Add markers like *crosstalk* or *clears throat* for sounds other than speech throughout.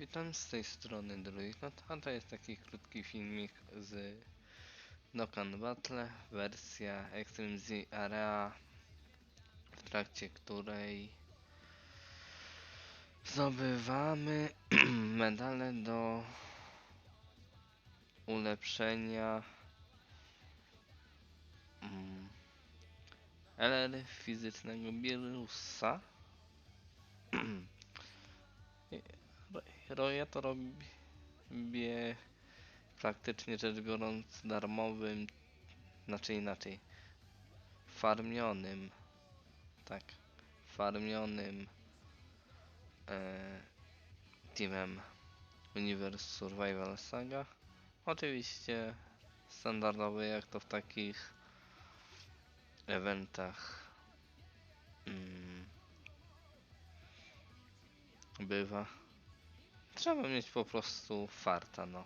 Witam z tej strony Druid. No to, a to jest taki krótki filmik z Dokkan Battle, wersja Extreme Z Area, w trakcie której zdobywamy *clears throat* medale do ulepszenia mm, LR fizycznego Birusa. *clears throat* Ja to robię praktycznie rzecz biorąc darmowym, znaczy inaczej, farmionym, tak, farmionym e, teamem Universe Survival Saga. Oczywiście standardowy jak to w takich eventach mm, bywa. Trzeba mieć po prostu farta, no.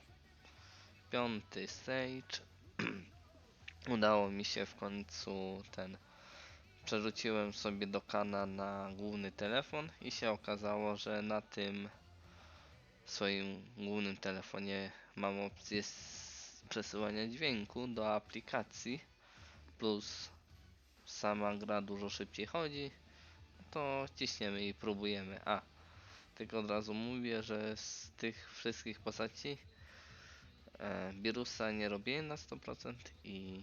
Piąty stage. *clears throat* Udało mi się w końcu ten. Przerzuciłem sobie do kana na główny telefon i się okazało, że na tym swoim głównym telefonie mam opcję przesyłania dźwięku do aplikacji plus sama gra dużo szybciej chodzi to ciśniemy i próbujemy. A, tylko od razu mówię, że z tych wszystkich postaci e, Birusa nie robiłem na 100% i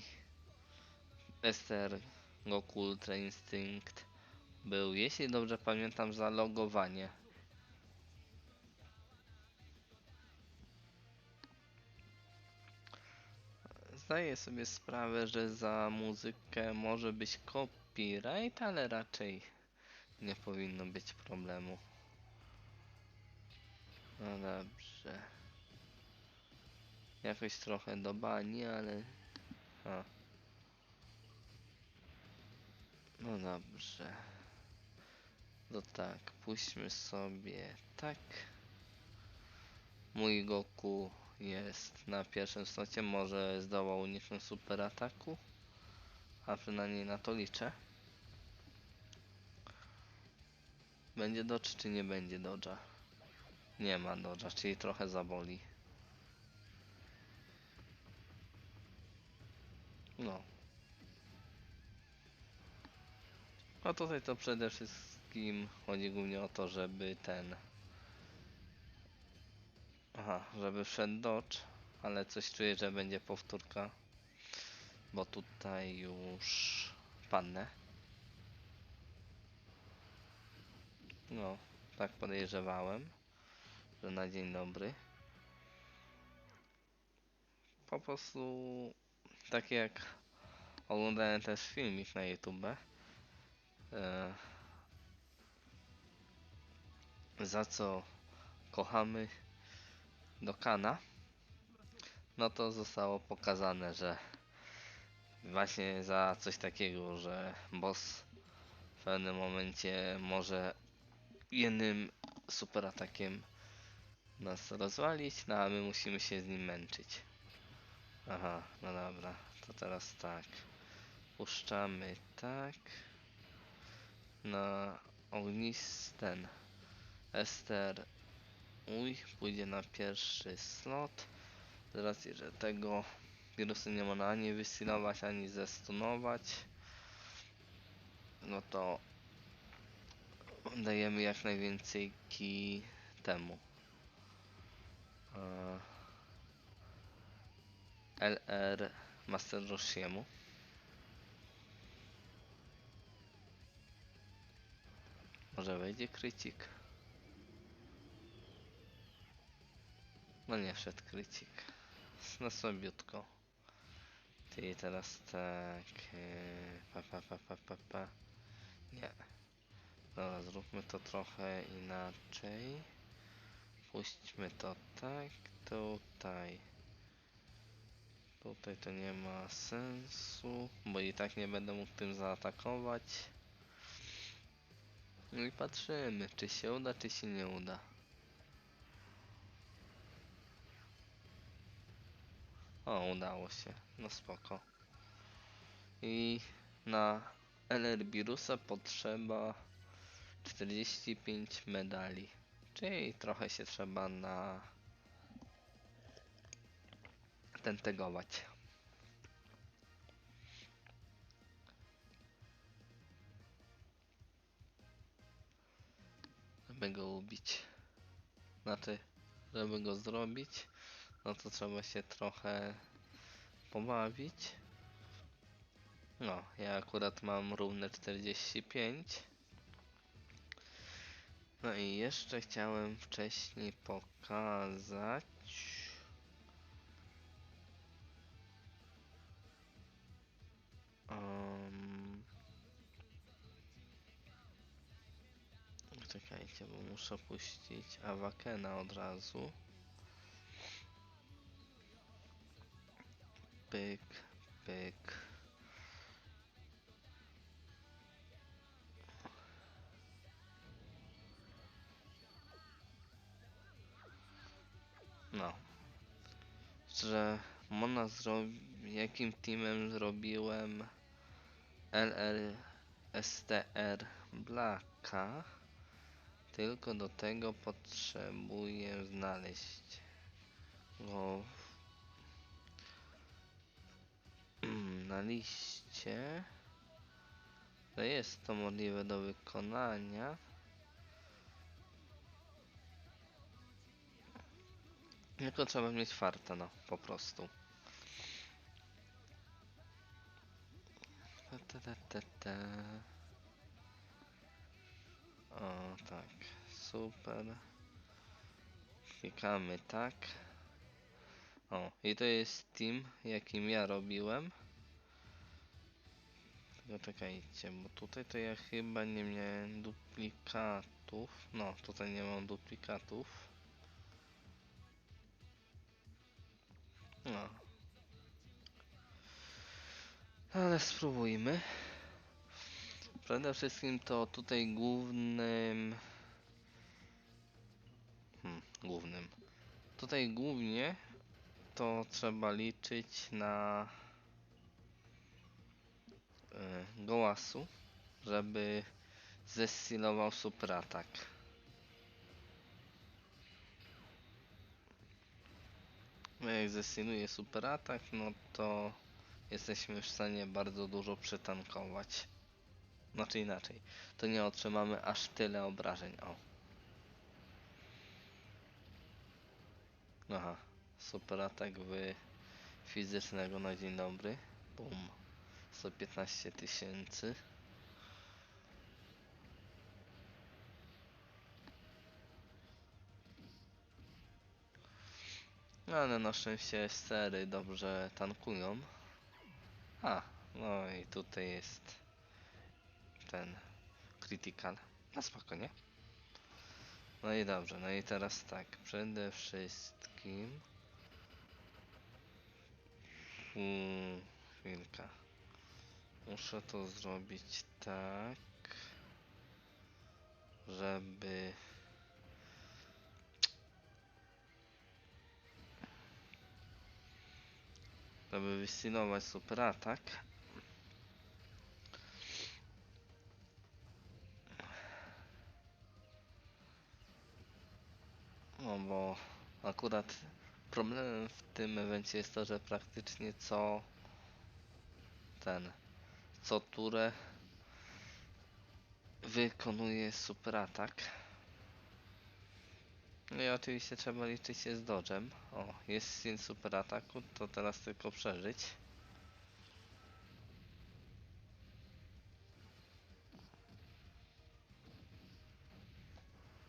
Ester, Goku, Ultra Instinct był, jeśli dobrze pamiętam, za logowanie. Zdaję sobie sprawę, że za muzykę może być copyright, ale raczej nie powinno być problemu. No dobrze. Jakoś trochę do bani, ale... A. No dobrze. No tak, puśćmy sobie tak. Mój Goku jest na pierwszym slocie, może zdoła uniknąć super ataku. A przynajmniej na to liczę. Będzie dodge czy nie będzie dodge'a? Nie ma dodge'a, czyli trochę zaboli. No. A tutaj to przede wszystkim chodzi głównie o to, żeby ten... Aha, żeby wszedł dodge, ale coś czuję, że będzie powtórka. Bo tutaj już padnę. No, tak podejrzewałem, że na dzień dobry. Po prostu tak jak oglądałem też filmik na YouTube. E, za co kochamy Dokana, no to zostało pokazane, że właśnie za coś takiego, że boss w pewnym momencie może jednym super atakiem nas rozwalić, no a my musimy się z nim męczyć. Aha, no dobra, to teraz tak. Puszczamy tak. Na ognisten Ester Uj pójdzie na pierwszy slot. Z racji, że tego wirusu nie można ani wystylować, ani zestunować. No to dajemy jak najwięcej ki temu. E, LR Master Roshiemu. Może wejdzie krycik. No nie wszedł krycik. No słabiutko. Ty teraz tak. e, Pa, pa, pa, pa, pa, pa. Nie. Dobra, zróbmy to trochę inaczej. Puśćmy to tak, tutaj. Tutaj to nie ma sensu, bo i tak nie będę mógł tym zaatakować. No i patrzymy, czy się uda, czy się nie uda. O, udało się. No spoko. I na LR Birusa potrzeba 45 medali. Czyli trochę się trzeba na ten tegować. Żeby go ubić. Znaczy, żeby go zrobić, no to trzeba się trochę pobawić. No, ja akurat mam równe 45. No i jeszcze chciałem wcześniej pokazać. Um, czekajcie, bo muszę puścić Awakena od razu. Pyk, pyk. Że Mona zrobi... Jakim teamem zrobiłem LLSTR Blacka. Tylko do tego potrzebuję znaleźć go *clears throat* na liście. To jest to możliwe do wykonania. Tylko trzeba mieć farta, no, po prostu. Ta, ta, ta, ta. O, tak, super. Klikamy tak. O, i to jest team, jakim ja robiłem. Tylko czekajcie, bo tutaj to ja chyba nie miałem duplikatów. No, tutaj nie mam duplikatów. No. Ale spróbujmy. Przede wszystkim to tutaj głównym... Hmm, głównym. Tutaj głównie to trzeba liczyć na e, gołasu, żeby zesilował super jak zesiluje super atak, no to jesteśmy w stanie bardzo dużo przetankować. Znaczy inaczej, to nie otrzymamy aż tyle obrażeń. O. Aha, super atak wy fizycznego na dzień dobry. Bum. 115 tysięcy. No ale na szczęście sery dobrze tankują. A, no i tutaj jest ten critical. Na spokojnie. No i dobrze, no i teraz tak, przede wszystkim Hmm, chwilka. Muszę to zrobić tak, żeby żeby wystylować super atak. No bo akurat problemem w tym evencie jest to, że praktycznie co ten co turę wykonuje super atak. No i oczywiście trzeba liczyć się z dodżem. O, jest syn super ataku, to teraz tylko przeżyć.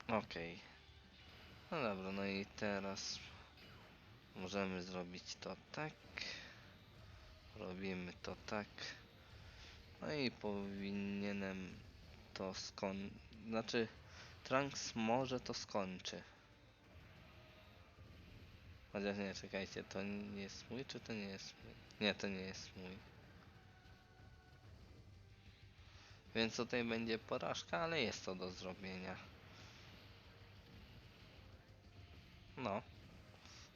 Okej. No dobra, no i teraz możemy zrobić to tak. Robimy to tak. No i powinienem to skon... Znaczy, Trunks może to skończy. Chociaż nie, czekajcie, to nie jest mój, czy to nie jest mój? Nie, to nie jest mój. Więc tutaj będzie porażka, ale jest to do zrobienia. No.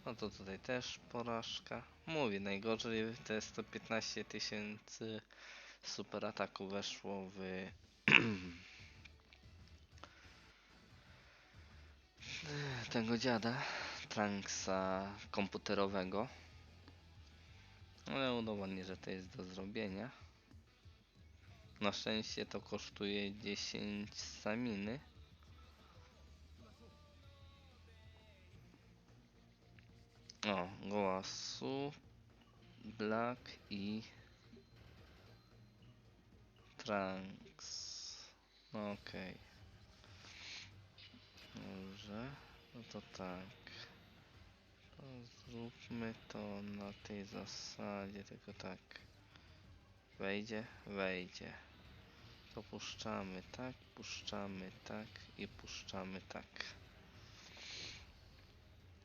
No to tutaj też porażka. Mówię, najgorzej to jest to 15 tysięcy super ataku weszło w *clears throat* tego dziada, Tranksa komputerowego. Ale udowodnię, że to jest do zrobienia. Na szczęście to kosztuje 10 saminy. O, głosu, Black i Trunks. Okej. Dobrze, no to tak. Zróbmy to na tej zasadzie, tylko tak. Wejdzie, wejdzie. To puszczamy tak, puszczamy tak i puszczamy tak.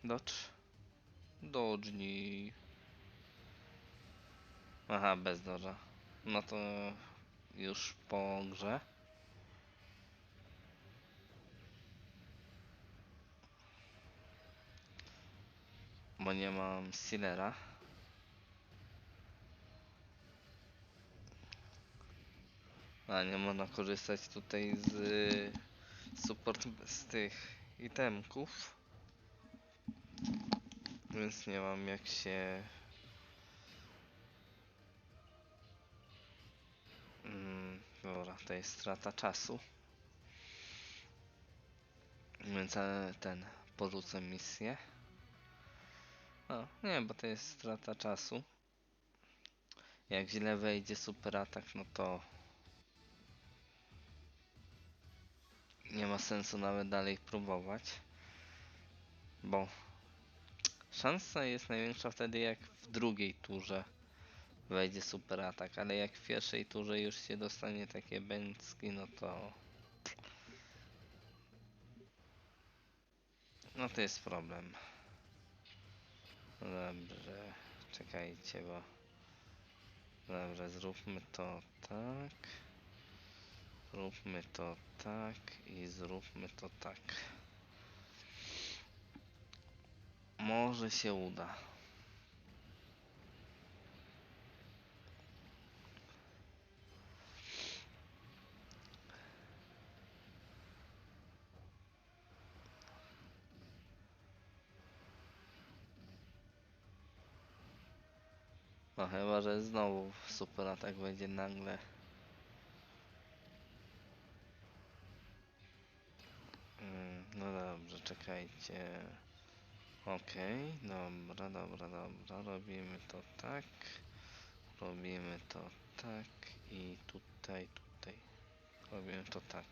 Dodge. Dodżnij. Aha, bez dodża. No to już po grze. Bo nie mam Stealera. A nie można korzystać tutaj z y, support z tych itemków. Więc nie mam jak się Mm, dobra, to jest strata czasu. Więc e, ten porzucę misję. No, nie, bo to jest strata czasu. Jak źle wejdzie super atak, no to nie ma sensu nawet dalej próbować. Bo szansa jest największa wtedy jak w drugiej turze wejdzie super atak, ale jak w pierwszej turze już się dostanie takie bęcki, no to no to jest problem. Dobrze, czekajcie, bo dobrze, zróbmy to tak. Zróbmy to tak i zróbmy to tak. Może się uda. No chyba, że znowu super atak będzie nagle. Mm, No dobrze, czekajcie. Okej, dobra, dobra, dobra. Robimy to tak. Robimy to tak i tutaj, tutaj. Robimy to tak.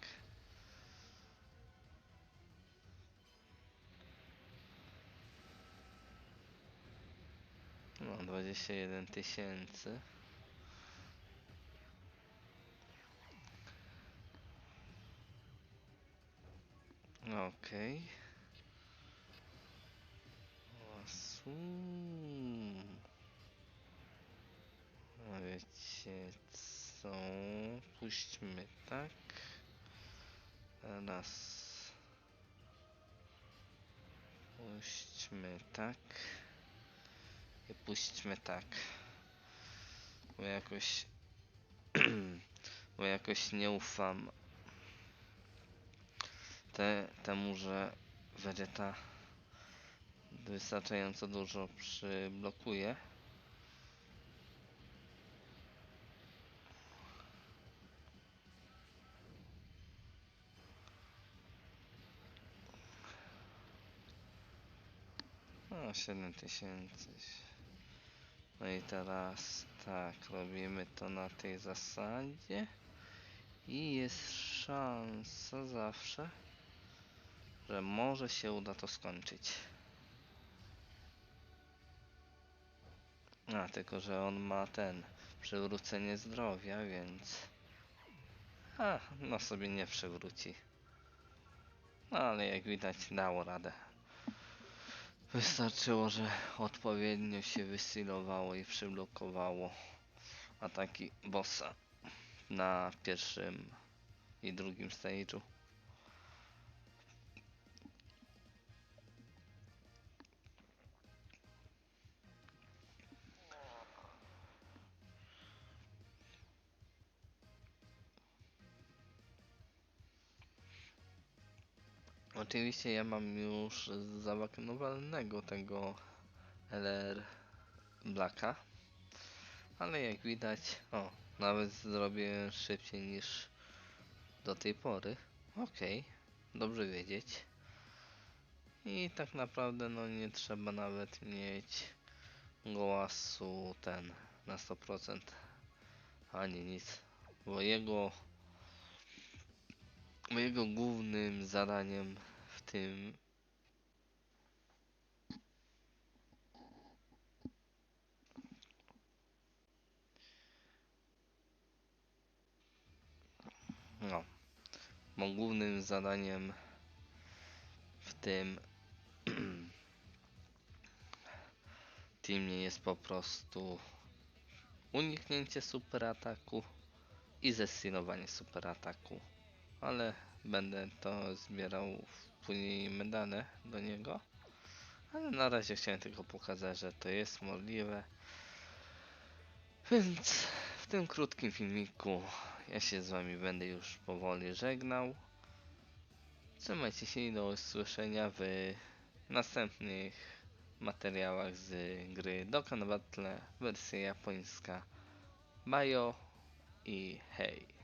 No, 21 tysięcy. Okej. Łasu. A wiecie co? Puśćmy tak. Raz. Puśćmy tak. I puśćmy tak. Bo jakoś... *clears throat* bo jakoś nie ufam te, temu, że Vegeta wystarczająco dużo przyblokuje. O, 7000. No i teraz tak, robimy to na tej zasadzie. I jest szansa zawsze, że może się uda to skończyć. A, tylko że on ma ten przywrócenie zdrowia, więc. A, no sobie nie przywróci. No ale jak widać dało radę. Wystarczyło, że odpowiednio się wystylowało i przyblokowało ataki bossa na pierwszym i drugim stage'u. Oczywiście ja mam już zawakanowanego tego LR Blacka, ale jak widać, o, nawet zrobię szybciej niż do tej pory. Okej, dobrze wiedzieć. I tak naprawdę no nie trzeba nawet mieć głosu ten na 100% ani nic, bo jego bo jego głównym zadaniem tym. No. Bo głównym zadaniem w tym *clears throat* teamie jest po prostu uniknięcie superataku i zestilowanie superataku. Ale będę to zbierał później medale do niego. Ale na razie chciałem tylko pokazać, że to jest możliwe. Więc w tym krótkim filmiku ja się z wami będę już powoli żegnał. Trzymajcie się i do usłyszenia w następnych materiałach z gry Dokkan Battle wersja japońska Bayo i hej